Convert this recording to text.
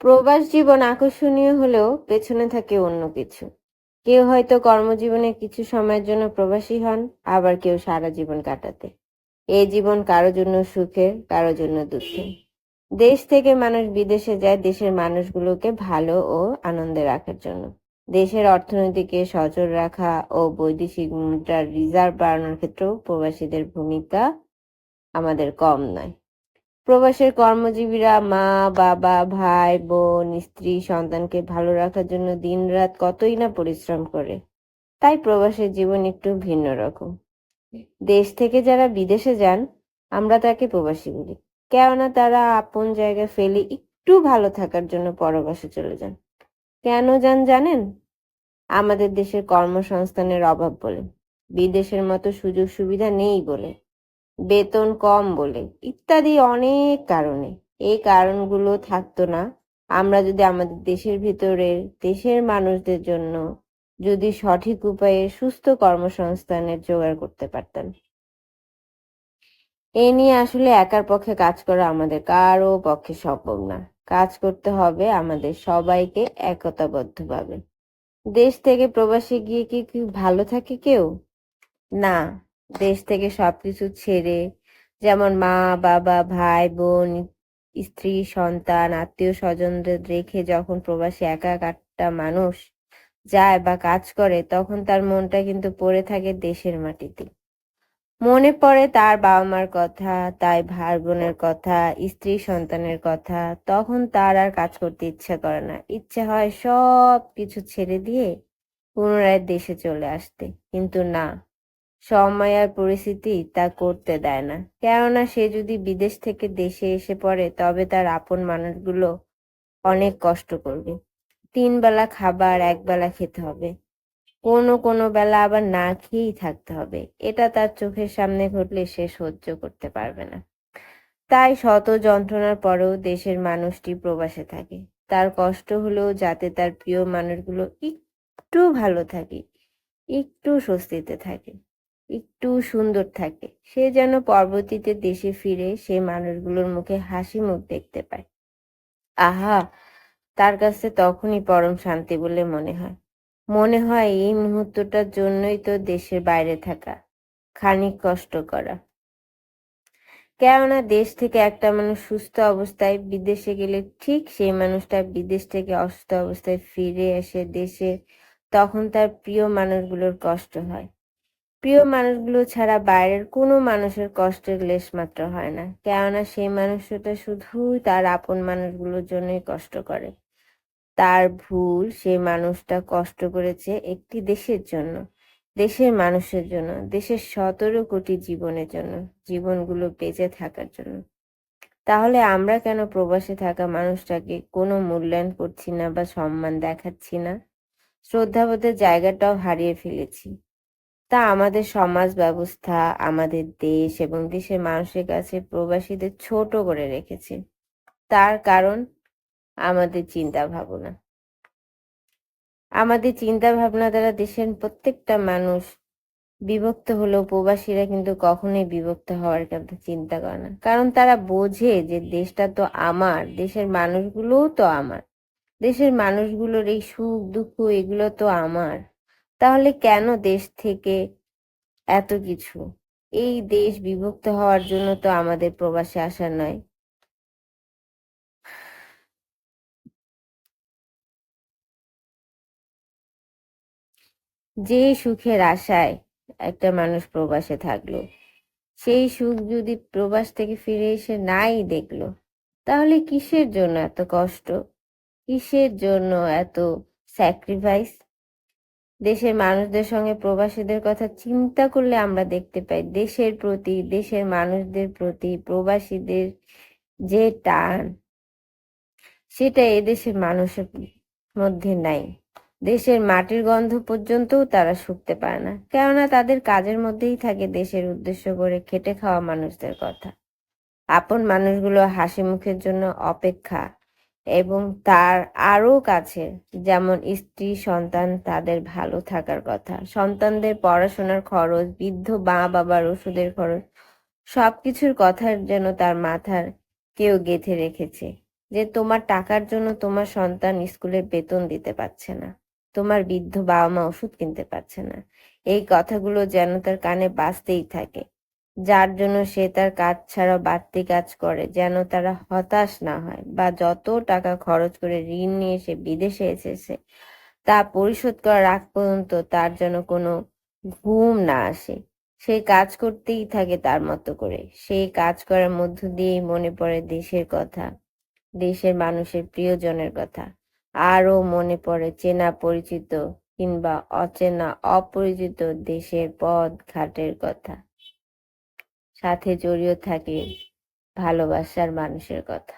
প্রবাস জীবন আকর্ষণীয় হলেও পেছনে থাকে অন্য কিছু। কেউ হয়তো কর্মজীবনে কিছু সময়ের জন্য প্রবাসী হন, আবার কেউ সারা জীবন কাটাতে। এই জীবন কারও জন্য সুখের কারও জন্য দুঃখের দেশ থেকে মানুষ বিদেশে যায়, দেশের মানুষগুলোকে ভালো ও আনন্দে রাখার জন্য। দেশের অর্থনীতিকে সচল রাখা ও বৈদেশিক মুদ্রার রিজার্ভ বাড়ানোর ক্ষেত্রেও প্রবাসীদের ভূমিকা আমাদের কম নয়। প্রবাসের কর্মজীবীরা মা, বাবা, ভাই, বোন, স্ত্রী, সন্তানকে ভালো রাখার জন্য দিনরাত কতই না পরিশ্রম করে। তাই প্রবাসের জীবন একটু ভিন্ন রকম। দেশ থেকে যারা বিদেশে যান, আমরা তাকে প্রবাসী বলি। কেননা তারা আপন জায়গায় ফেলে একটু ভালো থাকার জন্য পরবাসে চলে যান। কেন যান জানেন? আমাদের দেশের কর্মসংস্থানের অভাব বলে। বিদেশের মতো সুযোগ সুবিধা নেই বলে। বেতন কম বলে, ইত্যাদি অনেক কারণে। এই কারণগুলো থাকতো না। আমরা যদি আমাদের দেশের ভিতরে, দেশের মানুষদের জন্য যদি সঠিক উপায়ে সুস্থ কর্মসংস্থানের জোগাড় করতে পারতাম। এ নিয়ে আসলে একার পক্ষে কাজ করা আমাদের কারও পক্ষে সম্ভব না। কাজ করতে হবে আমাদের সবাইকে একতাবদ্ধভাবে। দেশ থেকে প্রবাসে গিয়ে কি কি ভালো থাকে কেউ? না। দেশ থেকে সবকিছু ছেড়ে, যেমন মা, বাবা, ভাই, বোন, স্ত্রী, সন্তান, আত্মীয় স্বজনদের রেখে যখন প্রবাসী একা একটা মানুষ যায় বা কাজ করে, তখন তার মনটা কিন্তু পড়ে থাকে দেশের মাটিতে। মনে পড়ে তার বাবা মার কথা, তাই ভাই বোনের কথা, স্ত্রী, সন্তানের কথা, তখন তার আর কাজ করতে ইচ্ছা করে না। ইচ্ছে হয় সব কিছু ছেড়ে দিয়ে পুনরায় দেশে চলে আসতে। কিন্তু না সময় আর পরিস্থিতি তা করতে দেয় না। কেননা সে যদি বিদেশ থেকে দেশে এসে পড়ে, তবে তার আপন মানুষগুলো অনেক কষ্ট করবে। তিন বেলা খাবার, এক বেলা খেতে হবে। কোনো কোনো বেলা আবার না খেয়েই থাকতে হবে। এটা তার চোখের সামনে ঘটলে সে সহ্য করতে পারবে না। তাই শত যন্ত্রণার পরেও দেশের মানুষটি প্রবাসে থাকে। তার কষ্ট হলেও যাতে তার প্রিয় মানুষগুলো একটু ভালো থাকে, একটু স্বস্তিতে থাকে। একটু সুন্দর থাকে। সে যেন পরবর্তীতে দেশে ফিরে সে মানুষগুলোর মুখে হাসি মুখ দেখতে পায়। আহা, তার কাছে তখনই পরম শান্তি বলে মনে হয়। মনে হয় এই মুহূর্তটার জন্যই তো দেশের বাইরে থাকা খানিক কষ্ট করা। কেননা দেশ থেকে একটা মানুষ সুস্থ অবস্থায় বিদেশে গেলে ঠিক সেই মানুষটা বিদেশ থেকে অসুস্থ অবস্থায় ফিরে এসে দেশে, তখন তার প্রিয় মানুষগুলোর কষ্ট হয়। প্রিয় মানুষগুলো ছাড়া বাইরের কোনো মানুষের কষ্টের লেশ মাত্র হয় না। কেননা সেই মানুষটা শুধুই তার আপন মানুষগুলোর জন্যই কষ্ট করে। তার ভুল সেই মানুষটা কষ্ট করেছে একটি দেশের জন্য, দেশের মানুষের জন্য, দেশের সতেরো কোটি জীবনের জন্য, জীবনগুলো বেঁচে থাকার জন্য। তাহলে আমরা কেন প্রবাসে থাকা মানুষটাকে কোনো মূল্যায়ন করছি না বা সম্মান দেখাচ্ছি না? শ্রদ্ধাবোধের জায়গাটাও হারিয়ে ফেলেছি। তা আমাদের সমাজ ব্যবস্থা আমাদের দেশ এবং দেশের মানুষের কাছে প্রবাসীদের ছোট করে রেখেছে। তার কারণ আমাদের চিন্তা ভাবনা আমাদের চিন্তা ভাবনা দ্বারা দেশের প্রত্যেকটা মানুষ বিভক্ত হলেও প্রবাসীরা কিন্তু কখনোই বিভক্ত হওয়ার কথা চিন্তা করে না। কারণ তারা বোঝে যে দেশটা তো আমার, দেশের মানুষগুলোও তো আমার। দেশের মানুষগুলোর এই সুখ দুঃখ এগুলো তো আমার। তাহলে কেন দেশ থেকে এত কিছু? এই দেশ বিভক্ত হওয়ার জন্য তো আমাদের প্রবাসে আসা নয়। যে সুখের আশায় একটা মানুষ প্রবাসে থাকল, সেই সুখ যদি প্রবাস থেকে ফিরে এসে নাই দেখল, তাহলে কিসের জন্য এত কষ্ট? কিসের জন্য এত স্যাক্রিফাইস দেশের মানুষদের সঙ্গে প্রবাসীদের কথা চিন্তা করলে আমরা দেখতে পাই, দেশের প্রতি, দেশের মানুষদের প্রতি প্রবাসীদের যে টান, সেটা এদেশের মানুষের মধ্যে নাই। দেশের মাটির গন্ধ পর্যন্তও তারা শুকতে পারে না, কেননা তাদের কাজের মধ্যেই থাকে দেশের উদ্দেশ্য করে খেটে খাওয়া মানুষদের কথা। আপন মানুষগুলো হাসি মুখের জন্য অপেক্ষা এবং তার আরও কাছে, যেমন স্ত্রী, সন্তান, তাদের ভালো থাকার কথা। সন্তানদের পড়াশোনার খরচ, বৃদ্ধ মা বাবার ওষুধের খরচ, সবকিছুর কথা যেন তার মাথার কেউ গেঁথে রেখেছে, যে তোমার টাকার জন্য তোমার সন্তান স্কুলের বেতন দিতে পারছে না, তোমার বৃদ্ধ বাবা মা ওষুধ কিনতে পারছে না। এই কথাগুলো যেন তার কানে বাজতেই থাকে। যার জন্য সে তার কাজ ছাড়া বাড়তি কাজ করে, যেন তারা হতাশ না হয় বা যত টাকা খরচ করে ঋণ নিয়ে সে বিদেশে এসেছে তা পরিশোধ করার আগ পর্যন্ত তার যেন কোনো ঘুম না আসে। সে কাজ করতেই থাকে তার মতো করে। সেই কাজ করার মধ্য দিয়েই মনে পড়ে দেশের কথা, দেশের মানুষের প্রিয়জনের কথা। আরও মনে পড়ে চেনা পরিচিত কিংবা অচেনা অপরিচিত দেশের পথ ঘাটের কথা। সাথে জড়িয়ে থাকে ভালোবাসার মানুষের কথা।